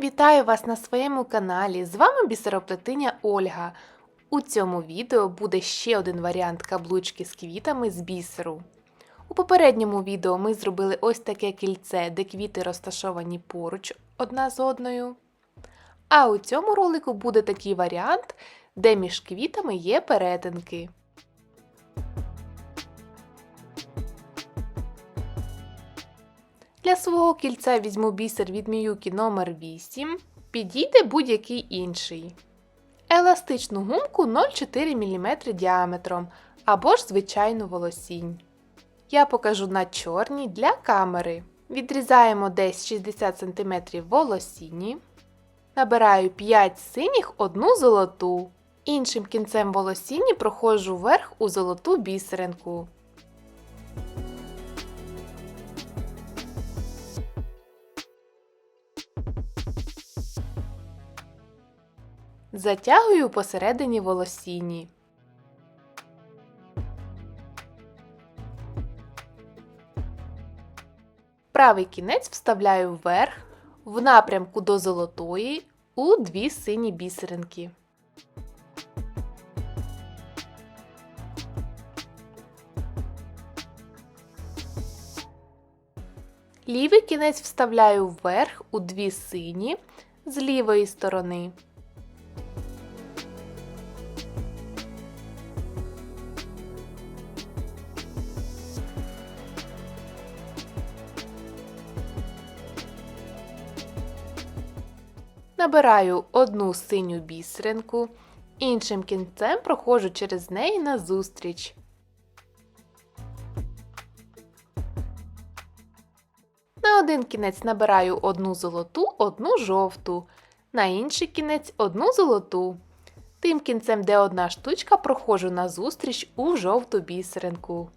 Вітаю вас на своєму каналі. З вами бісероплетиня Ольга. У цьому відео буде ще один варіант каблучки з квітами з бісеру. У попередньому відео ми зробили ось таке кільце, де квіти розташовані поруч одна з одною. А у цьому ролику буде такий варіант, де між квітами є перетинки. Для свого кільця візьму бісер від Міюкі номер 8 підійде будь-який інший. Еластичну гумку 0,4 мм діаметром або ж звичайну волосінь. Я покажу на чорній для камери. Відрізаємо десь 60 см волосіні. Набираю 5 синіх, одну золоту. Іншим кінцем волосіні проходжу вверх у золоту бісеринку. Затягую посередині волосіні. Правий кінець вставляю вверх в напрямку до золотої у дві сині бісеринки. Лівий кінець вставляю вверх у дві сині з лівої сторони. Набираю одну синю бісеринку, іншим кінцем проходжу через неї назустріч. На один кінець набираю одну золоту, одну жовту, на інший кінець одну золоту. Тим кінцем, де одна штучка, проходжу назустріч у жовту бісеринку.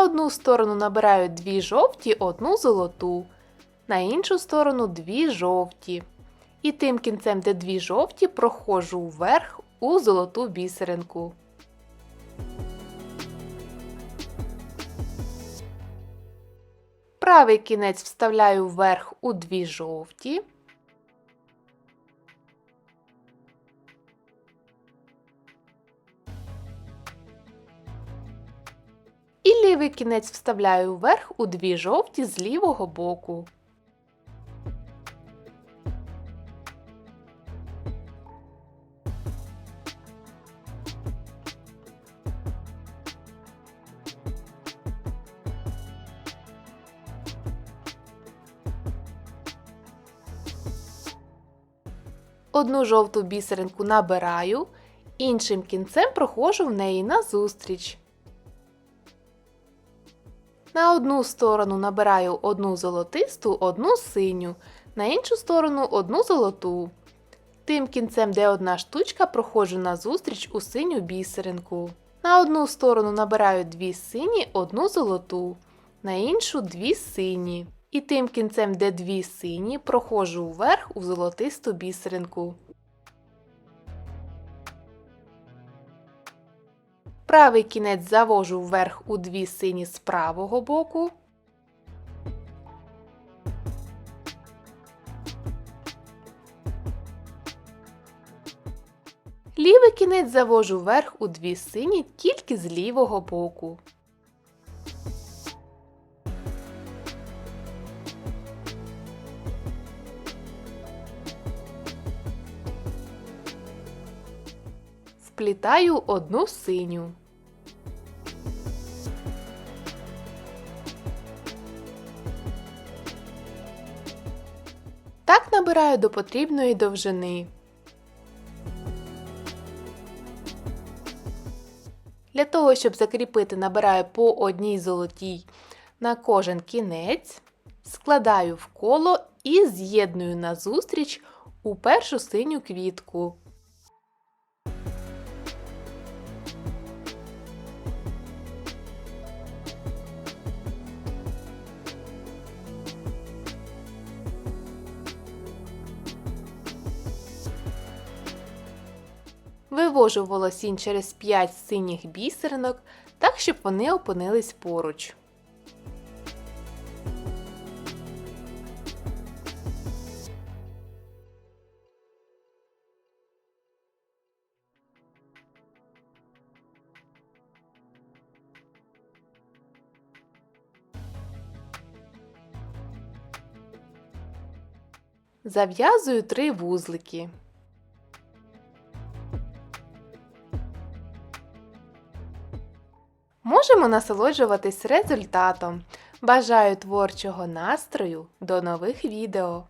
На одну сторону набираю дві жовті, одну золоту, на іншу сторону дві жовті. І тим кінцем, де дві жовті, проходжу вверх у золоту бісеринку. Правий кінець вставляю вверх у дві жовті. Лівий кінець вставляю вверх у дві жовті з лівого боку. Одну жовту бісеринку набираю, іншим кінцем проходжу в неї назустріч. На одну сторону набираю одну золотисту, одну синю, на іншу сторону одну золоту. Тим кінцем, де одна штучка, проходжу назустріч у синю бісеринку. На одну сторону набираю дві сині, одну золоту, на іншу дві сині. І тим кінцем, де дві сині, проходжу вверх у золотисту бісеринку. Правий кінець завожу вверх у дві сині з правого боку. Лівий кінець завожу вверх у дві сині тільки з лівого боку. Вплітаю одну синю. Так набираю до потрібної довжини. Для того, щоб закріпити, набираю по одній золотій на кожен кінець, складаю в коло і з'єдную назустріч у першу синю квітку. Вивожу волосінь через 5 синіх бісеринок, так, щоб вони опинились поруч. Зав'язую три вузлики. Можемо насолоджуватись результатом. Бажаю творчого настрою. До нових відео!